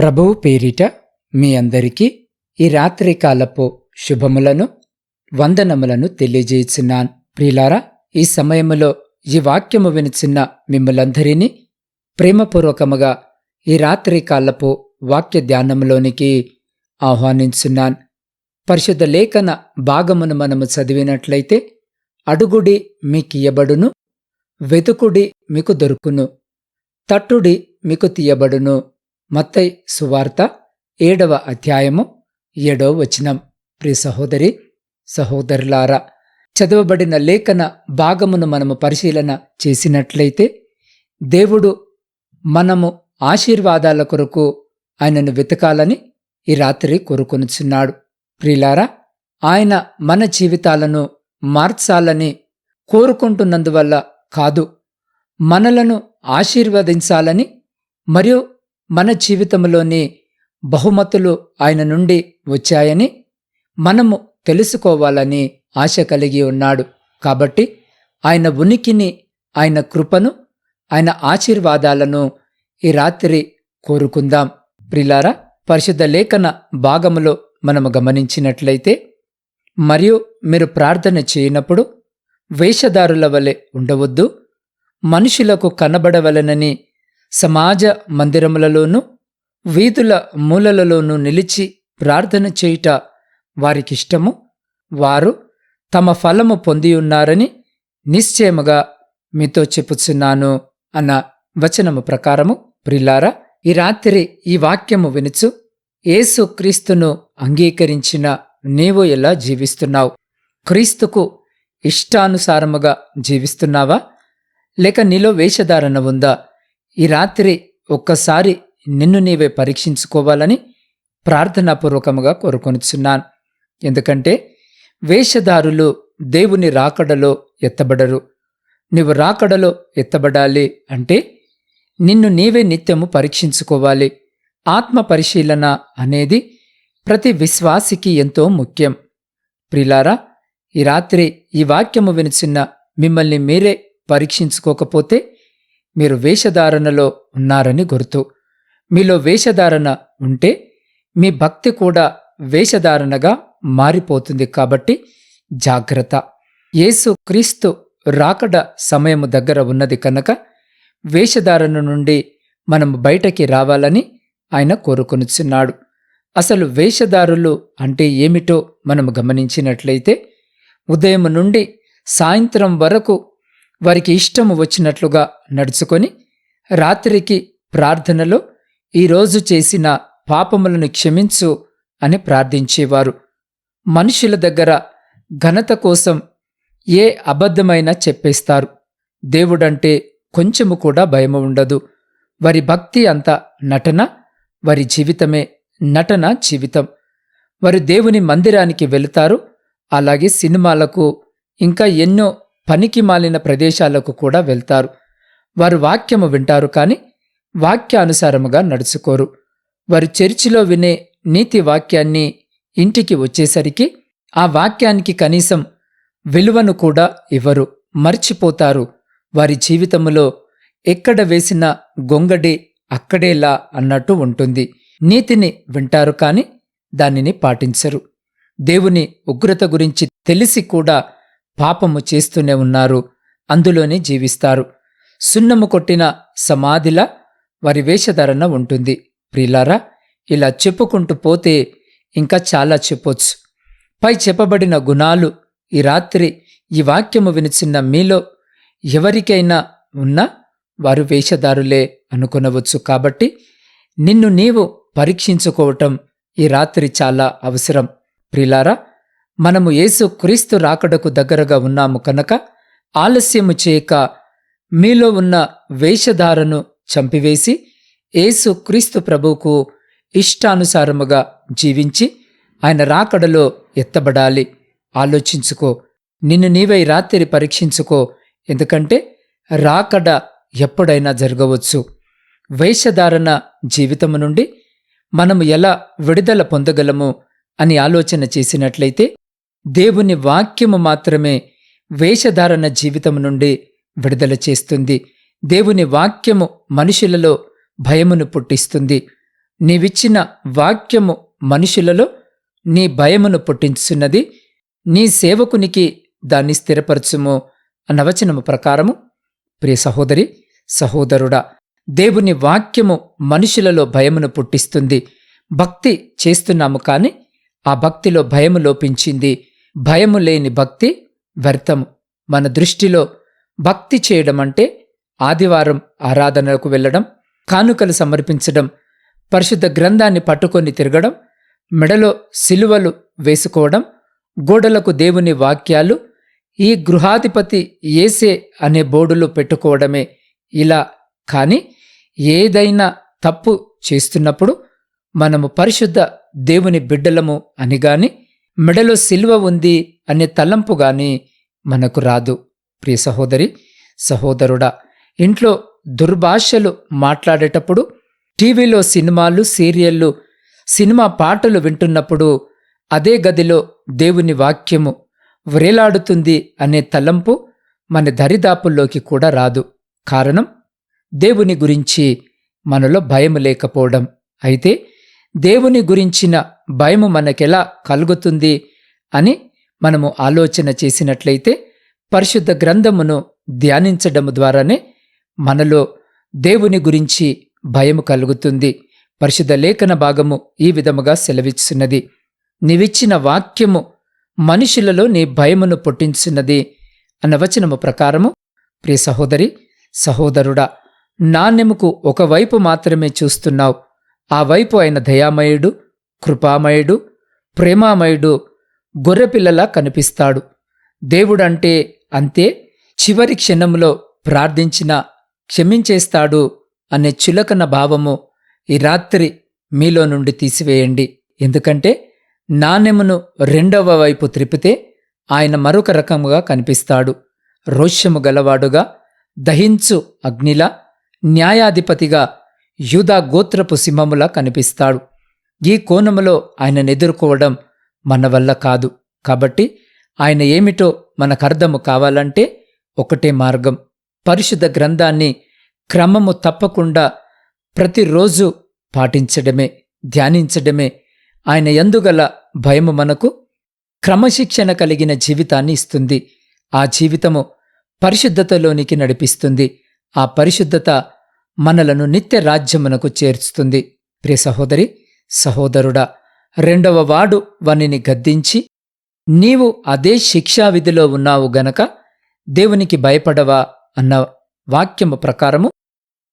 ప్రభువు పేరిట మీ అందరికీ ఈ రాత్రి కాలపు శుభములను వందనములను తెలియజేయుచున్నాను. ప్రియులారా ఈ సమయములో ఈ వాక్యము వినిచిన్న మిమ్మలందరినీ ప్రేమపూర్వకముగా ఈ రాత్రి కాలపు వాక్య ధ్యానములోనికి ఆహ్వానించున్నాను. పరిశుద్ధ లేఖన భాగమును మనము చదివినట్లయితే అడుగుడి మీకియబడును వెతుకుడి మీకు దొరుకును తట్టుడి మీకు తీయబడును మత్తై సువార్త ఏడవ అధ్యాయము ఏడవ వచనం. ప్రి సహోదరి సహోదరులారా చదవబడిన లేఖన భాగమును మనము పరిశీలన చేసినట్లయితే దేవుడు మనము ఆశీర్వాదాల కొరకు ఆయనను వెతకాలని ఈ రాత్రి కోరుకొనుచున్నాడు. ప్రిలారా ఆయన మన జీవితాలను మార్చాలని కోరుకుంటున్నందువల్ల కాదు మనలను ఆశీర్వదించాలని మరియు మన జీవితంలోని బహుమతులు ఆయన నుండి వచ్చాయని మనము తెలుసుకోవాలని ఆశ కలిగి ఉన్నాడు. కాబట్టి ఆయన ఉనికిని ఆయన కృపను ఆయన ఆశీర్వాదాలను ఈ రాత్రి కోరుకుందాం. ప్రిలారా పరిశుద్ధ లేఖన భాగములో మనము గమనించినట్లయితే మరియు మీరు ప్రార్థన చేయనప్పుడు వేషధారుల వలె ఉండవద్దు మనుషులకు కనబడవలనని సమాజ మందిరములలోనూ వీధుల మూలలలోనూ నిలిచి ప్రార్థన చేయుట వారికిష్టము. వారు తమ ఫలము పొందియున్నారని నిశ్చయముగా మీతో చెప్పుచున్నాను అన్న వచనము ప్రకారము. ప్రిలారా ఈ రాత్రి ఈ వాక్యము వినుచు యేసు క్రీస్తును అంగీకరించిన నీవు ఎలా జీవిస్తున్నావు? క్రీస్తుకు ఇష్టానుసారముగా జీవిస్తున్నావా? లేక నీలో వేషధారణ ఉందా? ఈ రాత్రి ఒక్కసారి నిన్ను నీవే పరీక్షించుకోవాలని ప్రార్థనాపూర్వకముగా కోరుకొనుచున్నాను. ఎందుకంటే వేషధారులు దేవుని రాకడలో ఎత్తబడరు. నీవు రాకడలో ఎత్తబడాలి అంటే నిన్ను నీవే నిత్యము పరీక్షించుకోవాలి. ఆత్మ పరిశీలన అనేది ప్రతి విశ్వాసికి ఎంతో ముఖ్యం. ప్రిలారా ఈ రాత్రి ఈ వాక్యము వినిచిన్న మిమ్మల్ని మీరే పరీక్షించుకోకపోతే మీరు వేషధారణలో ఉన్నారని గుర్తు. మీలో వేషధారణ ఉంటే మీ భక్తి కూడా వేషధారణగా మారిపోతుంది కాబట్టి జాగ్రత్త. యేసు క్రీస్తు రాకడ సమయము దగ్గర ఉన్నది కనుక వేషధారణ నుండి మనం బయటకి రావాలని ఆయన కోరుకొనుచున్నాడు. అసలు వేషధారులు అంటే ఏమిటో మనం గమనించినట్లయితే ఉదయం నుండి సాయంత్రం వరకు వారికి ఇష్టము వచ్చినట్లుగా నడుచుకొని రాత్రికి ప్రార్థనలో ఈరోజు చేసిన పాపములను క్షమించు అని ప్రార్థించేవారు. మనుషుల దగ్గర ఘనత కోసం ఏ అబద్ధమైనా చెప్పేస్తారు. దేవుడంటే కొంచెము కూడా భయము ఉండదు. వారి భక్తి అంత నటన వారి జీవితమే నటన జీవితం. వారు దేవుని మందిరానికి వెళుతారు. అలాగే సినిమాలకు ఇంకా ఎన్నో పనికి మాలిన ప్రదేశాలకు కూడా వెళ్తారు. వారు వాక్యము వింటారు కాని వాక్యానుసారముగా నడుచుకోరు. వారు చర్చిలో వినే నీతి వాక్యాన్ని ఇంటికి వచ్చేసరికి ఆ వాక్యానికి కనీసం విలువను కూడా ఇవ్వరు మర్చిపోతారు. వారి జీవితములో ఎక్కడ వేసిన గొంగడి అక్కడేలా అన్నట్టు ఉంటుంది. నీతిని వింటారు కాని దానిని పాటించరు. దేవుని ఉగ్రత గురించి తెలిసి కూడా పాపము చేస్తూనే ఉన్నారు అందులోనే జీవిస్తారు. సున్నము కొట్టిన సమాధిలా వారి వేషధారణ ఉంటుంది. ప్రిలారా ఇలా చెప్పుకుంటూ పోతే ఇంకా చాలా చెప్పొచ్చు. పై చెప్పబడిన గుణాలు ఈ రాత్రి ఈ వాక్యము వినిచిన్న మీలో ఎవరికైనా ఉన్నా వారు వేషధారులే అనుకొనవచ్చు. కాబట్టి నిన్ను నీవు పరీక్షించుకోవటం ఈ రాత్రి చాలా అవసరం. ప్రిలారా మనము యేసు క్రీస్తు రాకడకు దగ్గరగా ఉన్నాము కనుక ఆలస్యము చేయక మీలో ఉన్న వేషధారను చంపివేసి యేసు క్రీస్తు ప్రభువుకు ఇష్టానుసారముగా జీవించి ఆయన రాకడలో ఎత్తబడాలి. ఆలోచించుకో. నిన్ను నీవై రాత్రి పరీక్షించుకో. ఎందుకంటే రాకడ ఎప్పుడైనా జరగవచ్చు. వేషధారణ జీవితము నుండి మనము ఎలా విడుదల పొందగలము అని ఆలోచన చేసినట్లయితే దేవుని వాక్యము మాత్రమే వేషధారణ జీవితం నుండి విడుదల చేస్తుంది. దేవుని వాక్యము మనుషులలో భయమును పుట్టిస్తుంది. నీవిచ్చిన వాక్యము మనుషులలో నీ భయమును పుట్టించున్నది నీ సేవకునికి దాన్ని స్థిరపరచుము అనవచనము ప్రకారము. ప్రియ సహోదరి సహోదరుడా దేవుని వాక్యము మనుషులలో భయమును పుట్టిస్తుంది. భక్తి చేస్తున్నాము కాని ఆ భక్తిలో భయము లోపించింది. భయము లేని భక్తి వ్యర్థము. మన దృష్టిలో భక్తి చేయడం అంటే ఆదివారం ఆరాధనలకు వెళ్ళడం కానుకలు సమర్పించడం పరిశుద్ధ గ్రంథాన్ని పట్టుకొని తిరగడం మెడలో సిలువలు వేసుకోవడం గోడలకు దేవుని వాక్యాలు ఈ గృహాధిపతి ఏసే అనే బోర్డులు పెట్టుకోవడమే ఇలా. కాని ఏదైనా తప్పు చేస్తున్నప్పుడు మనము పరిశుద్ధ దేవుని బిడ్డలము అని గాని మెడలో సిల్వ ఉంది అనే తలంపు గాని మనకు రాదు. ప్రియ సహోదరి సహోదరుడా ఇంట్లో దుర్భాషలు మాట్లాడేటప్పుడు టీవీలో సినిమాలు సీరియళ్ళు సినిమా పాటలు వింటున్నప్పుడు అదే గదిలో దేవుని వాక్యము వ్రేలాడుతుంది అనే తలంపు మన దరిదాపుల్లోకి కూడా రాదు. కారణం దేవుని గురించి మనలో భయం లేకపోవడం. అయితే దేవుని గురించిన భయము మనకెలా కలుగుతుంది అని మనము ఆలోచన చేసినట్లయితే పరిశుద్ధ గ్రంథమును ధ్యానించడము ద్వారానే మనలో దేవుని గురించి భయము కలుగుతుంది. పరిశుద్ధ లేఖన భాగము ఈ విధముగా సెలవిస్తున్నది నీవిచ్చిన వాక్యము మనుషులలో నీ భయమును పుట్టించున్నది అన్న వచనము ప్రకారము ప్రియ సహోదరి సహోదరుడా నాణ్యముకు ఒకవైపు మాత్రమే చూస్తున్నావు. ఆ వైపు ఆయన దయామయుడు కృపామయుడు ప్రేమామయుడు గొర్రెపిల్లలా కనిపిస్తాడు. దేవుడంటే అంతే చివరి క్షణంలో ప్రార్థించిన క్షమించేస్తాడు అనే చులకన భావము ఈ రాత్రి మీలో నుండి తీసివేయండి. ఎందుకంటే నాణ్యమును రెండవ వైపు త్రిపితే ఆయన మరొక రకముగా కనిపిస్తాడు. రోష్యము గలవాడుగా దహించు అగ్నిలా న్యాయాధిపతిగా యూదా గోత్రపు సింహములా కనిపిస్తాడు. ఈ కోణములో ఆయనను ఎదుర్కోవడం మన వల్ల కాదు. కాబట్టి ఆయన ఏమిటో మనకర్థము కావాలంటే ఒకటే మార్గం. పరిశుద్ధ గ్రంథాన్ని క్రమము తప్పకుండా ప్రతిరోజు పాటించడమే ధ్యానించడమే. ఆయన ఎందుగల భయము మనకు క్రమశిక్షణ కలిగిన జీవితాన్ని ఇస్తుంది. ఆ జీవితము పరిశుద్ధతలోనికి నడిపిస్తుంది. ఆ పరిశుద్ధత మనలను నిత్య రాజ్యమునకు చేర్చుతుంది. ప్రియ సహోదరి సహోదరుడా రెండవ వాడు వానిని గద్దించి నీవు అదే శిక్షావిధిలో ఉన్నావు గనక దేవునికి భయపడవా అన్న వాక్యము ప్రకారము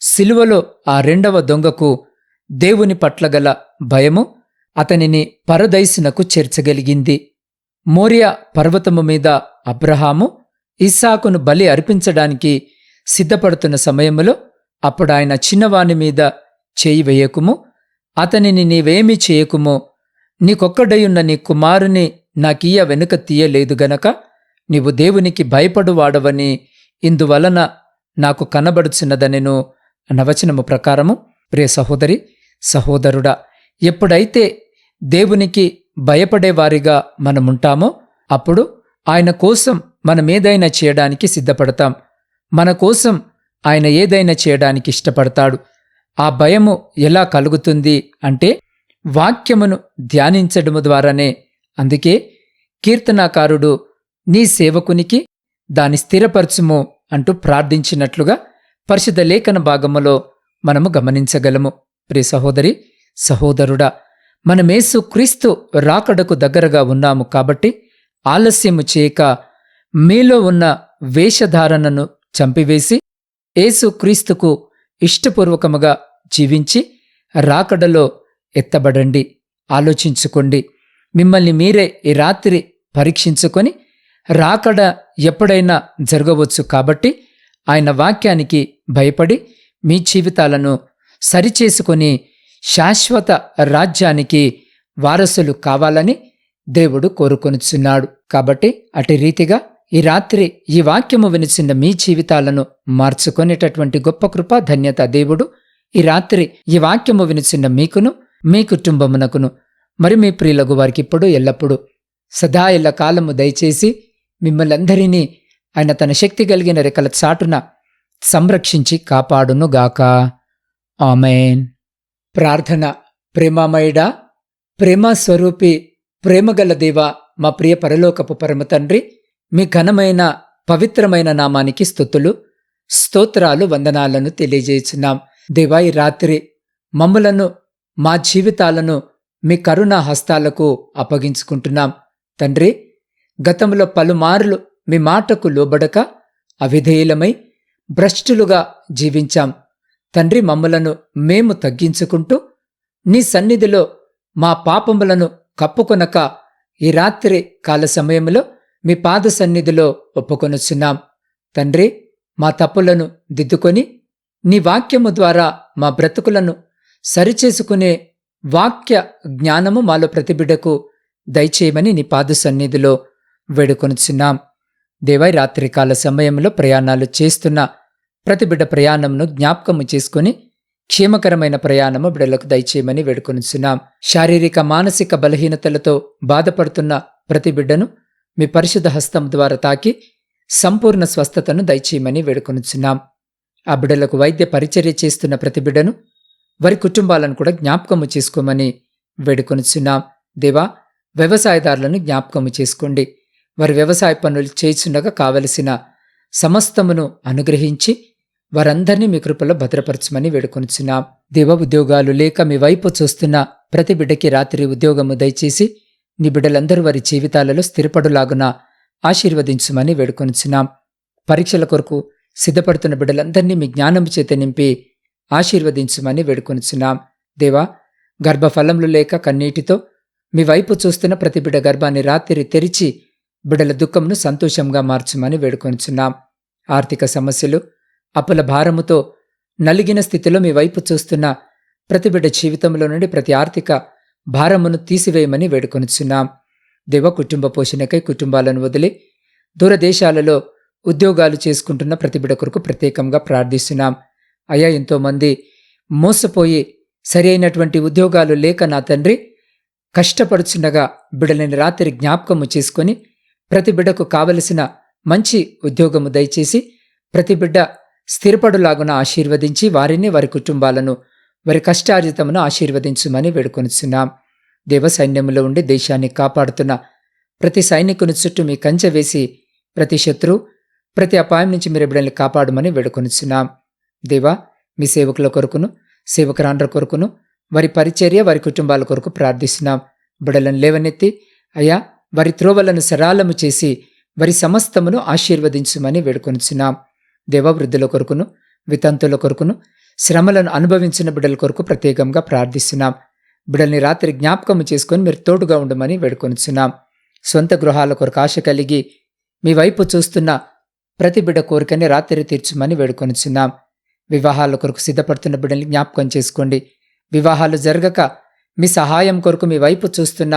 సిలువలో ఆ రెండవ దొంగకు దేవుని పట్ల గల భయము అతనిని పరదైసునకు చేర్చగలిగింది. మోరియా పర్వతము మీద అబ్రహాము ఇస్సాకును బలి అర్పించడానికి సిద్ధపడుతున్న సమయములో అప్పుడాయన చిన్నవాని మీద చేయి వేయకుము. అతనిని నీవేమీ చేయకుము. నీకొక్కడయున్న నీ కుమారుని నాకీయ వెనుక తీయలేదు గనక నీవు దేవునికి భయపడువాడవని. ఇందువలన నాకు కనబడుచున్నదనెను. నవచనము ప్రకారము ప్రియ సహోదరి సహోదరుడా ఎప్పుడైతే దేవునికి భయపడేవారిగా మనముంటామో అప్పుడు ఆయన కోసం మనమేదైనా చేయడానికి సిద్ధపడతాం. మన కోసం ఆయన ఏదైనా చేయడానికి ఇష్టపడతాడు. ఆ భయము ఎలా కలుగుతుంది అంటే వాక్యమును ధ్యానించడము ద్వారానే. అందుకే కీర్తనాకారుడు నీ సేవకునికి దాని స్థిరపరచుము అంటూ ప్రార్థించినట్లుగా పరిశుద్ధ లేఖన భాగములో మనము గమనించగలము. ప్రి సహోదరి సహోదరుడా మనమేసు క్రీస్తు రాకడకు దగ్గరగా ఉన్నాము కాబట్టి ఆలస్యము చేయక మీలో ఉన్న వేషధారణను చంపివేసి ఏసు క్రీస్తుకు ఇష్టపూర్వకముగా జీవించి రాకడలో ఎత్తబడండి. ఆలోచించుకోండి. మిమ్మల్ని మీరే ఈ రాత్రి పరీక్షించుకొని రాకడ ఎప్పుడైనా జరగవచ్చు కాబట్టి ఆయన వాక్యానికి భయపడి మీ జీవితాలను సరిచేసుకొని శాశ్వత రాజ్యానికి వారసులు కావాలని దేవుడు కోరుకొనుచున్నాడు. కాబట్టి అటు రీతిగా ఈ రాత్రి ఈ వాక్యము వినిచిన మీ జీవితాలను మార్చుకునేటటువంటి గొప్ప కృప ధన్యత దేవుడు ఈ రాత్రి ఈ వాక్యము వినిచిన్న మీకును మీ కుటుంబమునకును మరి మీ ప్రియులకు వారికి ఇప్పుడు ఎల్లప్పుడూ సదా ఎల్ల కాలము దయచేసి మిమ్మల్ందరినీ ఆయన తన శక్తి కలిగిన రెక్కల చాటున సంరక్షించి కాపాడునుగాక ఆమెన్. ప్రార్థన ప్రేమామయుడా ప్రేమ స్వరూపి ప్రేమగల దేవ మా ప్రియ పరలోకపు పరమ తండ్రి మీ ఘనమైన పవిత్రమైన నామానికి స్థుతులు స్తోత్రాలు వందనాలను తెలియజేస్తున్నాం. దివై రాత్రి మమ్ములను మా జీవితాలను మీ కరుణా హస్తాలకు అప్పగించుకుంటున్నాం. తండ్రి గతంలో పలుమార్లు మీ మాటకు లోబడక అవిధేయులమై భ్రష్టులుగా జీవించాం. తండ్రి మమ్మలను మేము తగ్గించుకుంటూ నీ సన్నిధిలో మా పాపములను కప్పుకొనక ఈ రాత్రి కాల సమయంలో మీ పాద సన్నిధిలో ఒప్పుకొనుచున్నాం. తండ్రి మా తప్పులను దిద్దుకొని నీ వాక్యము ద్వారా మా బ్రతుకులను సరిచేసుకునే వాక్య జ్ఞానము మాలో ప్రతిబిడకు దయచేయమని నీ పాద సన్నిధిలో వేడుకొనుచున్నాం. దేవై రాత్రికాల సమయంలో ప్రయాణాలు చేస్తున్న ప్రతి బిడ్డ ప్రయాణంను జ్ఞాపకము చేసుకుని క్షేమకరమైన ప్రయాణము బిడలకు దయచేయమని వేడుకొనుచున్నాం. శారీరక మానసిక బలహీనతలతో బాధపడుతున్న ప్రతి బిడ్డను మీ పరిశుద్ధ హస్తం ద్వారా తాకి సంపూర్ణ స్వస్థతను దయచేయమని వేడుకొనుచున్నాం. ఆ బిడ్డలకు వైద్య పరిచర్య చేస్తున్న ప్రతి బిడ్డను వారి కుటుంబాలను కూడా జ్ఞాపకము చేసుకోమని వేడుకొనుచున్నాం. దేవా వ్యవసాయదారులను జ్ఞాపకము చేసుకోండి. వారి వ్యవసాయ పనులు చేయుచుండగా కావలసిన సమస్తమును అనుగ్రహించి వారందరినీ మీ కృపలో భద్రపరచమని వేడుకొనుచున్నాం. దేవ ఉద్యోగాలు లేక మీ వైపు చూస్తున్న ప్రతి బిడ్డకి రాత్రి ఉద్యోగము దయచేసి నీ బిడ్డలందరూ వారి జీవితాలలో స్థిరపడులాగున ఆశీర్వదించమని వేడుకొనుచున్నాం. పరీక్షల కొరకు సిద్ధపడుతున్న బిడ్డలందరినీ మీ జ్ఞానము చేత నింపి ఆశీర్వదించమని వేడుకొనిచున్నాం. దేవా గర్భఫలములు లేక కన్నీటితో మీ వైపు చూస్తున్న ప్రతి బిడ్డ గర్భాన్ని రాత్రి తెరిచి బిడ్డల దుఃఖంను సంతోషంగా మార్చమని వేడుకొనిచున్నాం. ఆర్థిక సమస్యలు అప్పుల భారముతో నలిగిన స్థితిలో మీ వైపు చూస్తున్న ప్రతి బిడ్డ జీవితంలో నుండి ప్రతి ఆర్థిక భారమును తీసివేయమని వేడుకొనిచున్నాం. దేవ కుటుంబ పోషణకై కుటుంబాలను వదిలి దూరదేశాలలో ఉద్యోగాలు చేసుకుంటున్న ప్రతి బిడ్డ కొరకు ప్రత్యేకంగా ప్రార్థిస్తున్నాం. అయ్యా ఎంతోమంది మోసపోయి సరి అయినటువంటి ఉద్యోగాలు లేక నా తండ్రి కష్టపడుచుండగా బిడ్డలని రాత్రి జ్ఞాపకము చేసుకొని ప్రతి బిడ్డకు కావలసిన మంచి ఉద్యోగము దయచేసి ప్రతి బిడ్డ స్థిరపడులాగున ఆశీర్వదించి వారిని వారి కుటుంబాలను వారి కష్టార్జితమును ఆశీర్వదించుమని వేడుకొనిచున్నాం. దేవ సైన్యంలో ఉండి దేశాన్ని కాపాడుతున్న ప్రతి సైనికుని చుట్టూ మీ కంచె వేసి ప్రతి శత్రు ప్రతి అపాయం నుంచి మీరు బిడ్డల్ని కాపాడమని వేడుకొనిచున్నాం. దేవా మీ సేవకుల కొరకును సేవకురాండ్ర కొరకును వారి పరిచర్య వారి కుటుంబాల కొరకు ప్రార్థిస్తున్నాం. బిడలను లేవనెత్తి అయ్యా వారి త్రోవలను సరాలము చేసి వారి సమస్తమును ఆశీర్వదించుమని వేడుకొనిచున్నాం. దేవవృద్ధుల కొరకును వితంతుల కొరకును శ్రమలను అనుభవించిన బిడ్డల కొరకు ప్రత్యేకంగా ప్రార్థిస్తున్నాం. బిడల్ని రాత్రి జ్ఞాపకము చేసుకొని మీరు తోడుగా ఉండమని వేడుకొనిచున్నాం. సొంత గృహాల కొరకు ఆశ కలిగి మీ వైపు చూస్తున్న ప్రతి బిడ్డ కోరికని రాత్రి తీర్చుమని వేడుకొనిచున్నాం వివాహాల కొరకు సిద్ధపడుతున్న బిడ్డల్ని జ్ఞాపకం చేసుకోండి. వివాహాలు జరగక మీ సహాయం కొరకు మీ వైపు చూస్తున్న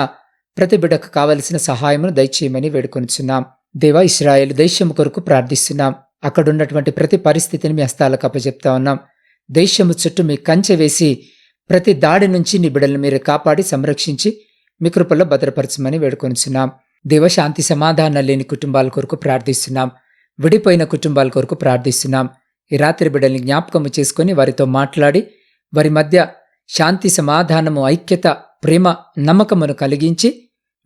ప్రతి బిడ్డకు కావలసిన సహాయమును దయచేయమని వేడుకొనిచున్నాం దేవా ఇస్రాయేల్ దేశము కొరకు ప్రార్థిస్తున్నాం. అక్కడున్నటువంటి ప్రతి పరిస్థితిని మీ హస్తాలకు అప్పచెప్తా ఉన్నాం. దేశము చుట్టూ మీ కంచె వేసి ప్రతి దాడి నుంచి నీ బిడ్డలను మీరు కాపాడి సంరక్షించి మీ కృపల్లో భద్రపరచమని వేడుకొనిచున్నాం దేవ శాంతి సమాధానం లేని కుటుంబాల కొరకు ప్రార్థిస్తున్నాం. విడిపోయిన కుటుంబాల కొరకు ప్రార్థిస్తున్నాం. ఈ రాత్రి బిడ్డల్ని జ్ఞాపకము చేసుకొని వారితో మాట్లాడి వారి మధ్య శాంతి సమాధానము ఐక్యత ప్రేమ నమ్మకమును కలిగించి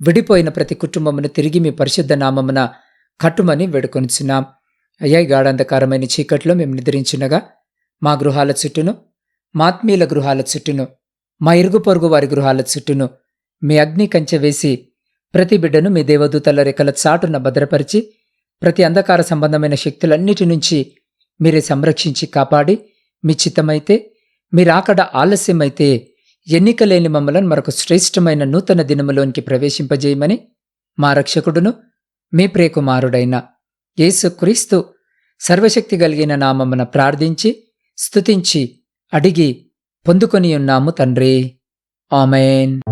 విడిపోయిన ప్రతి కుటుంబమును తిరిగి మీ పరిశుద్ధ నామమున కట్టుమని వేడుకొనిచున్నాం. అయ్యా గాఢంధకారమైన చీకట్లో మేము నిద్రించినగా మా గృహాల చుట్టూను మాత్మీయుల గృహాల చుట్టూను మా ఇరుగు పొరుగు వారి గృహాల చుట్టూను మీ అగ్ని కంచె వేసి ప్రతి బిడ్డను మీ దేవదూతల రెక్కల చాటున భద్రపరిచి ప్రతి అంధకార సంబంధమైన శక్తులన్నిటి నుంచి మీరే సంరక్షించి కాపాడి మీ చిత్తమైతే మీరాకడ ఆలస్యమైతే ఎన్నికలేని మమ్మలను మరొక శ్రేష్టమైన నూతన దినములోనికి ప్రవేశింపజేయమని మా రక్షకుడును మీ ప్రియకుమారుడైన యేసుక్రీస్తు సర్వశక్తి కలిగిన నామమున ప్రార్థించి స్తుతించి అడిగి పొందుకొని ఉన్నాము తండ్రి. ఆమెన్.